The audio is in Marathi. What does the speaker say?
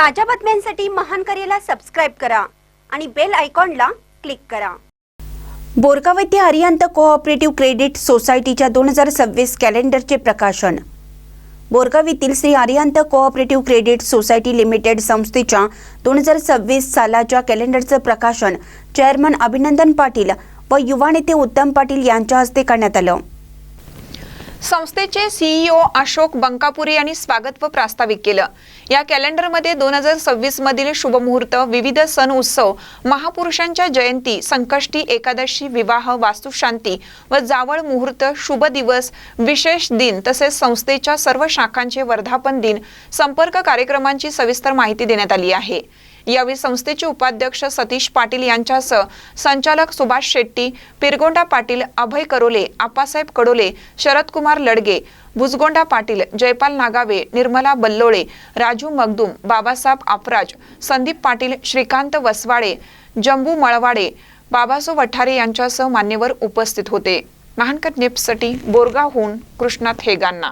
ताज्या बातम्यांसाठी महान करेला सबस्क्राईब करा आणि बेल आयकॉनला क्लिक करा. बोरगाव हरियांत कोऑपरेटिव्ह क्रेडिट सोसायटीच्या दोन हजार सव्वीस कॅलेंडरचे प्रकाशन. बोरगाव येथील Shri आर्यांत cooperative credit society limited संस्थेच्या दोन हजार सव्वीस सालाच्या कॅलेंडरचं प्रकाशन चेअरमन अभिनंदन पाटील व युवा नेते उत्तम पाटील यांच्या हस्ते करण्यात आलं. संस्थेचे सीईओ अशोक बंकापुरे यांनी स्वागत व प्रास्ताविक केलं. या कॅलेंडरमध्ये दोन हजार सव्वीस मधील शुभमुहूर्त विविध सण उत्सव महापुरुषांच्या जयंती संकष्टी एकादशी विवाह वास्तुशांती व जावळ मुहूर्त शुभ दिवस विशेष दिन तसेच संस्थेच्या सर्व शाखांचे वर्धापन दिन संपर्क कार्यक्रमांची सविस्तर माहिती देण्यात आली आहे. यावेळी संस्थेचे उपाध्यक्ष सतीश पाटील यांच्यासह संचालक सुभाष शेट्टी पिरगोंडा पाटील अभय करोले आप्पासाहेब कडोले शरदकुमार लडगे भुजगोंडा पाटील जयपाल नागावे निर्मला बल्लोळे राजू मगदूम बाबासाहेब आपराज संदीप पाटील श्रीकांत वसवाडे जंबू मळवाडे बाबासो वठारे यांच्यासह मान्यवर उपस्थित होते. महानकर नेपसाठी बोरगावहून कृष्णात हेगांना